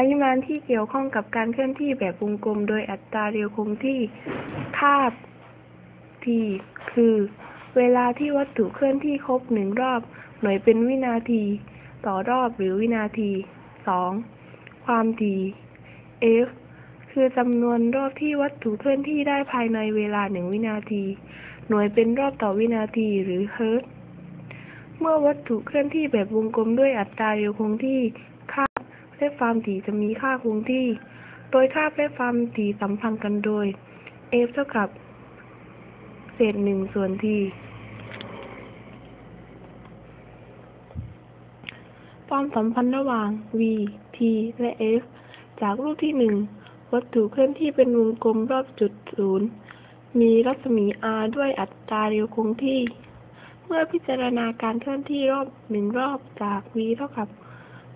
ปริมาณที่เกี่ยวข้องกับการเคลื่อนที่แบบวงกลม โดยอัตราเร็วคงที่คาบ t คือ เวลาที่วัตถุเคลื่อนที่ครบหนึ่งรอบ หน่วยเป็นวินาที ต่อรอบหรือวินาที 2. ความถี่ f คือจำนวนรอบที่วัตถุเคลื่อนที่ได้ภายในเวลาหนึ่งวินาที หน่วยเป็นรอบต่อวินาทีหรือเฮิร์ตเมื่อวัตถุเคลื่อนที่แบบวงกลมด้วยอัตราเร็วคงที่ และความถี่จะมีค่าคงที่ โดยค่าบและความถี่สัมพันธ์กันโดย f เท่ากับ เศษหนึ่งส่วนที่ความสัมพันธ์ระหว่าง v t และ f จากรูปที่หนึ่งวัตถุเคลื่อนที่เป็นวงกลมรอบจุดศูนย์มีรัศมี r ด้วยอัตราเร็วคงที่ เมื่อพิจารณาการเคลื่อนที่รอบหนึ่งรอบจาก v เท่ากับ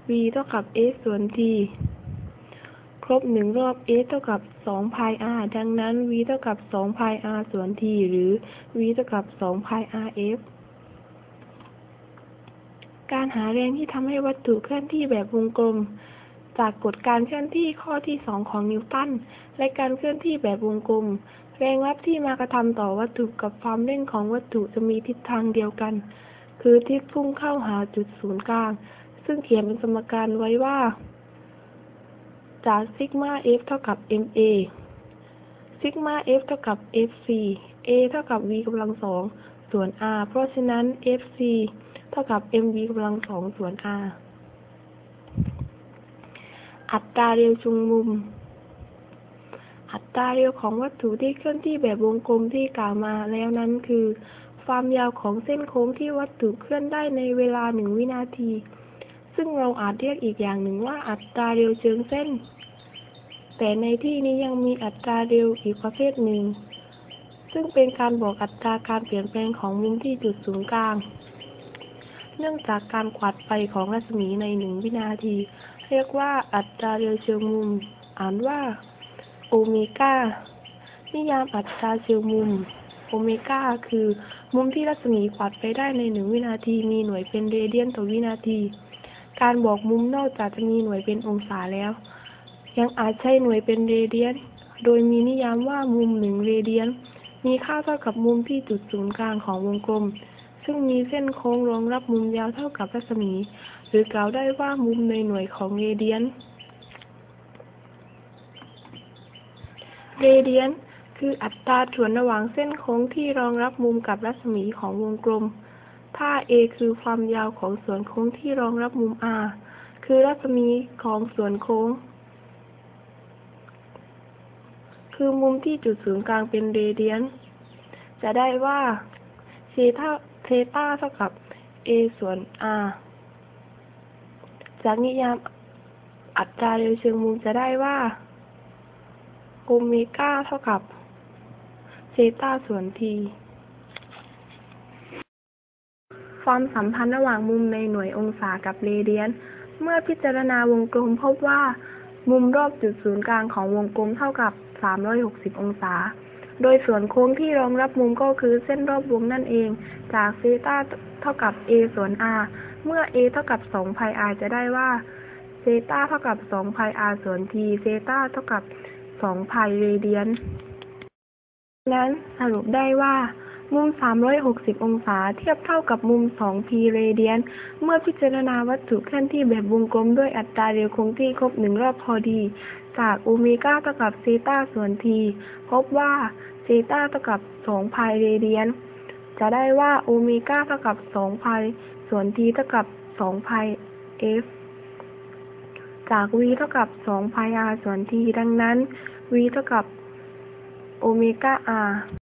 v เท่ากับ s ส่วน t ครบหนึ่งรอบ s เท่ากับ2 pi r ดังนั้น v เท่ากับ2 pi r ส่วน t หรือ v เท่ากับ2 pi r f การหาแรงที่ทำให้วัตถุเคลื่อนที่แบบวงกลม จากกฎการเคลื่อนที่ข้อที่ 2 ของนิวตันและการเคลื่อนที่แบบวงกลม แรงรับที่มากระทำต่อวัตถุกับความเร่งของวัตถุจะมีทิศทางเดียวกัน คือทิศพุ่งเข้าหาจุดศูนย์กลาง ซึ่งเขียนเป็นสมการไว้ว่า จากซิกมา f เท่ากับ ma ซิกมา f เท่ากับ fc a เท่ากับ v กำลังสองส่วน r เพราะฉะนั้น fc เท่ากับ mv กำลังสองส่วน r อัตราเร็วชุมมุม อัตราเร็วของวัตถุที่เคลื่อนที่แบบวงกลมที่กล่าวมาแล้วนั้นคือ ความยาวของเส้นโค้งที่วัตถุเคลื่อนได้ในเวลาหนึ่งวินาที ซึ่งเราอาจเรียกอีกอย่างหนึ่งว่าอัตราเร็วเชิงเส้น แต่ในที่นี้ยังมีอัตราเร็วอีกประเภทหนึ่ง ซึ่งเป็นการบอกอัตราการเปลี่ยนแปลงของมุมที่จุดศูนย์กลาง เนื่องจากการกวาดไปของรัศมีในหนึ่งวินาที เรียกว่าอัตราเร็วเชิงมุม อ่านว่าโอเมก้านิยามอัตราเชิงมุมโอเมก้าคือ มุมที่รัศมีกวาดไปได้ในหนึ่งวินาที มีหน่วยเป็นเรเดียนต่อวินาที การบอกมุมนอกจากจะมีหน่วยเป็นองศาแล้ว ยังอาจใช้หน่วยเป็นเรเดียน โดยมีนิยามว่ามุมหนึ่งเรเดียน มีค่าเท่ากับมุมที่จุดศูนย์กลางของวงกลม ซึ่งมีเส้นโค้งรองรับมุมยาวเท่ากับรัศมี หรือกล่าวได้ว่ามุมในหน่วยของเรเดียน เรเดียน คืออัตราส่วนระหว่างเส้นโค้งที่รองรับมุมกับรัศมีของวงกลม ถ้า a คือความยาวของส่วนโค้งที่รองรับมุม r คือรัศมีของส่วนโค้ง คือมุมที่จุดศูนย์กลางเป็นเรเดียน จะได้ว่าเทตาเทตาเท่ากับ a ส่วน r จากนิยามอัตราเร็วเชิงมุมจะได้ว่าโอเมก้าเท่ากับเซตาส่วนที ความสัมพันธ์ระหว่างมุมในหน่วยองศากับเรเดียน เมื่อพิจารณาวงกลมพบว่า มุมรอบจุดศูนย์กลางของวงกลมเท่ากับ 360 องศา โดยส่วนโค้งที่รองรับมุมก็คือเส้นรอบวงนั่นเอง จากเซตาเท่ากับ a ส่วน r เมื่อ a เท่ากับ2 pi r จะได้ว่าเซตาเท่ากับ2 pi r ส่วน t เซตาเท่ากับ2 pi เรเดียน นั้นสรุปได้ว่า มุม 360 องศาเทียบเท่ากับมุม 2 p เรเดียน เมื่อพิจารณาวัตถุเคลื่อนที่แบบวงกลมด้วยอัตราเร็วคงที่ครบหนึ่งรอบพอดี จากโอเมก้าเท่ากับเซตาส่วน t พบว่าเซตาเท่ากับ2 pi เรเดียน จะได้ว่าโอเมก้าเท่ากับ2 pi ส่วน t เท่ากับ2 pi f จาก v เท่ากับ2 pi r ส่วน t ดังนั้น v เท่ากับโอเมก้า r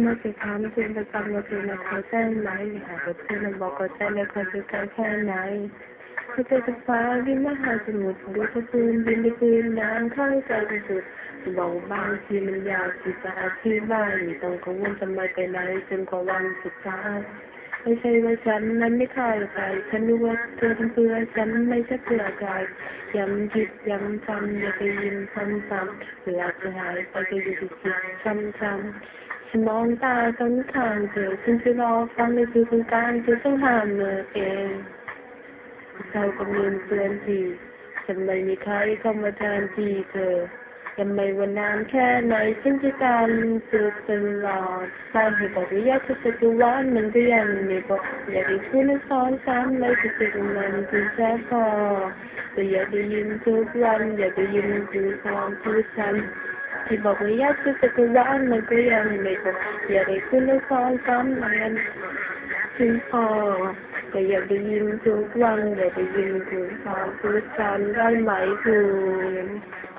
เมื่อสิถามจริงประจำวันที่เราขอแจ้งไหมหากระเทศเราบอกก็แจ้งในความเป็นการแค่ไหนพระเจ้าฟ้าวิ่งมาหาสมุทรดูพระพื้นดินไปดินน้ำข้างใจสุดบอกว่าบางทีมันยากที่จะอธิบายไม่ต้องกังวลทำไมไปไหนจนกว่าวันสุดท้ายไม่ใช่ว่าฉันนั้นไม่ค่ายใครฉันรู้ว่าเธอทำเพื่อฉันไม่ใช่เพื่อใครย้ำคิดย้ำทำอย่าไปยินซ้ำๆเวลาจะหายไปก็อยู่ที่คิดซ้ำๆ ฉันมองตาสนทางเธอฉันจะรอฟังในคือตรงกางเธอต้องห้ามเมื่อเองเราก็มีเพื่อนที่ฉันไม่มีใครเข้ามาแทนที่เธอยังไม่ว่านานแค่ไหนฉันจะตามเธอตลอดตามที่บอกว่าอยากจะสักวันมันก็ยังไม่บอกอยากได้พูดซ้อนซ้ำเลยจะเป็นมันคือแค่พอแต่อยากได้ยินทุกวันอยากได้ยินคือความที่บอกว่าอยากจะสักวัน มันก็ยังไม่บอกอยากได้พูดและซ้อนซ้ำมันถึงพอก็อยากได้ยินทุกวันอยากได้ยินถึงความพูดฉันได้ไหมคุณ